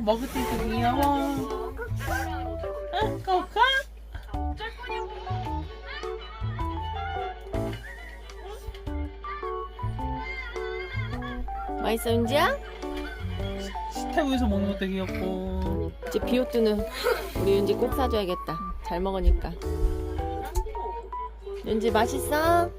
먹을 때도 귀여워. 응, 거까? 맛있어 윤지야? 식탁 위에서 먹는 것도 귀엽고. 이제 비오뚜는 우리 윤지 꼭 사줘야겠다. 잘 먹으니까. 윤지 맛있어?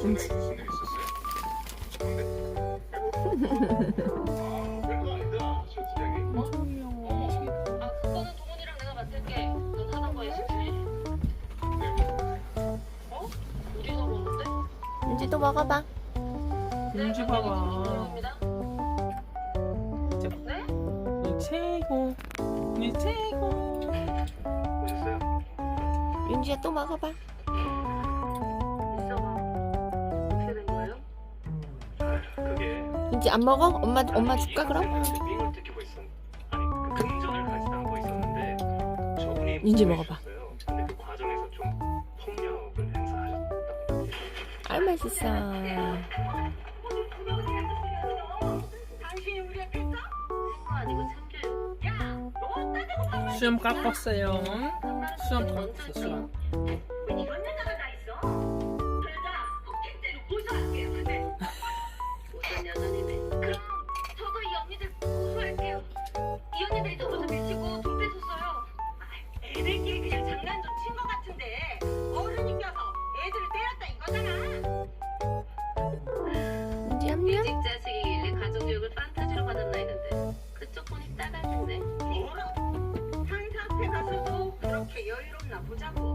윤지 또 먹어봐. 윤지 봐봐. 네? 이 최고. 이 최고. 윤지야 또 먹어봐. 윤지 안 먹어? 엄마 엄마 줄까 그럼? 아니 민지 먹어봐. 아이 맛있어. 수염 깎았어요. 수염 깎았어, 수염. 3년? 일찍 자식이길래 가족교육을 판타지로 받았나 했는데 그쪽 보니 따갈 텐데. 어? 뭐? 상사 앞에 가서도 그렇게 여유롭나 보자고.